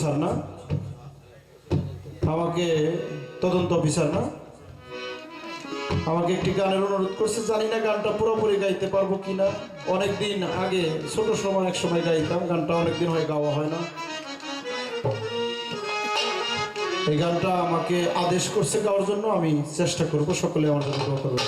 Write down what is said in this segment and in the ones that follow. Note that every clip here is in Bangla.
স্যার না? আমাকে তদন্ত অফিসার না? আমাকে একটি গানের অনুরোধ করছে, জানি না গানটা পুরোপুরি গাইতে পারব কি না অনেকদিন আগে, ছোট সময়, এক সময় গাইতাম, গানটা অনেকদিন হয়, গাওয়া হয় না। এই গানটা আমাকে আদেশ করছে গাওয়ার জন্য, আমি চেষ্টা করব, সকলে আমার জন্য গাওয়া করব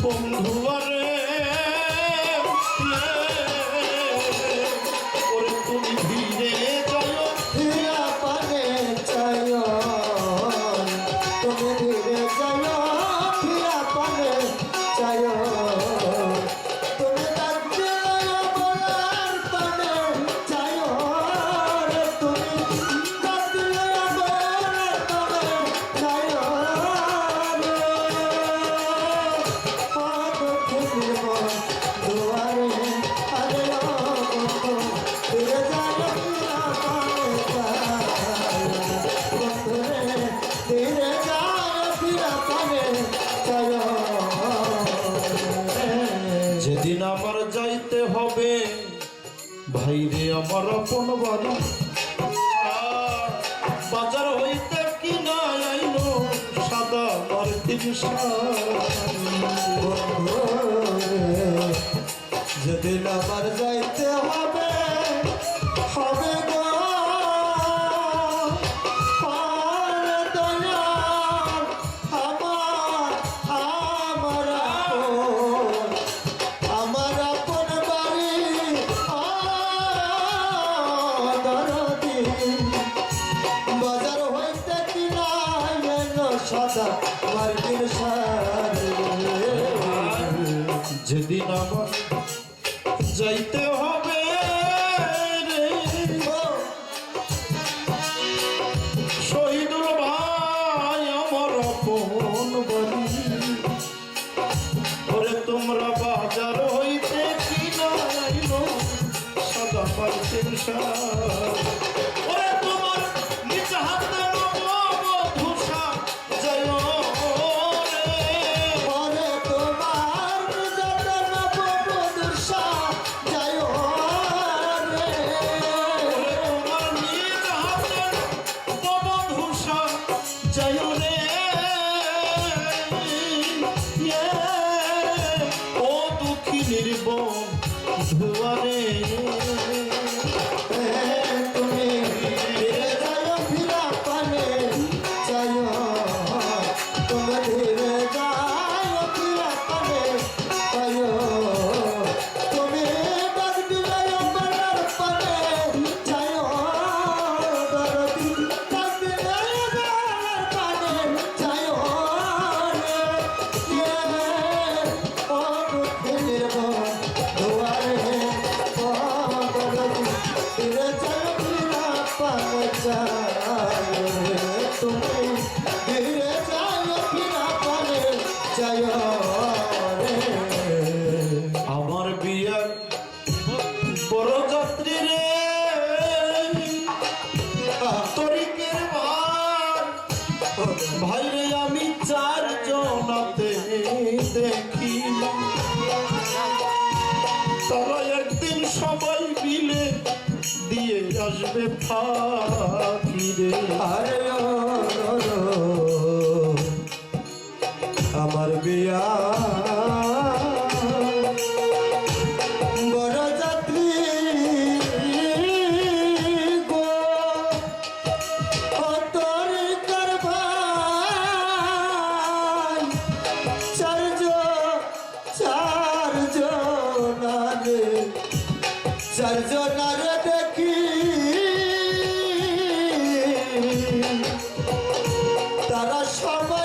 pongo a jugar যেদিন আমার যাইতে হবে, ভাইরে আমার আপন বাজার হইতে কি না আইন সাদা আমার যেদিন আমার যাইতে হবে সদা আমার যেদিন আমার যাইতে হবে শহীদুল ভাই, আমার অপন বলি ওরে তোমরা বাজার হইতে কিনা সদা পাইতে সার দেখিলাম তারা একদিন সবাই মিলে দিয়ে আসবে ফাঁকিরে আরে আমার বিয়া তারা সবাই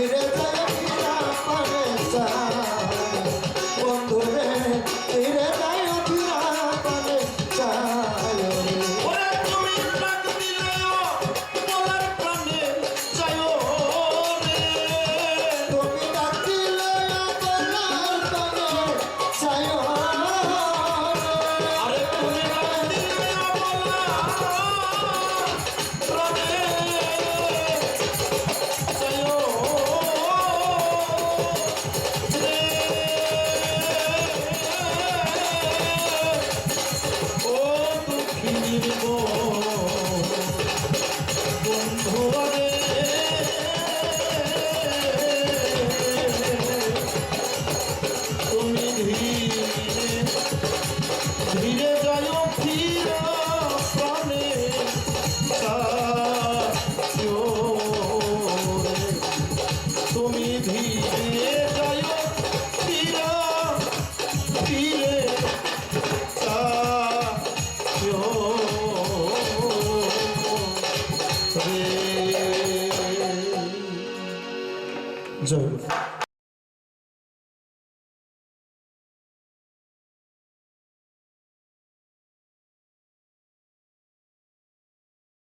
রে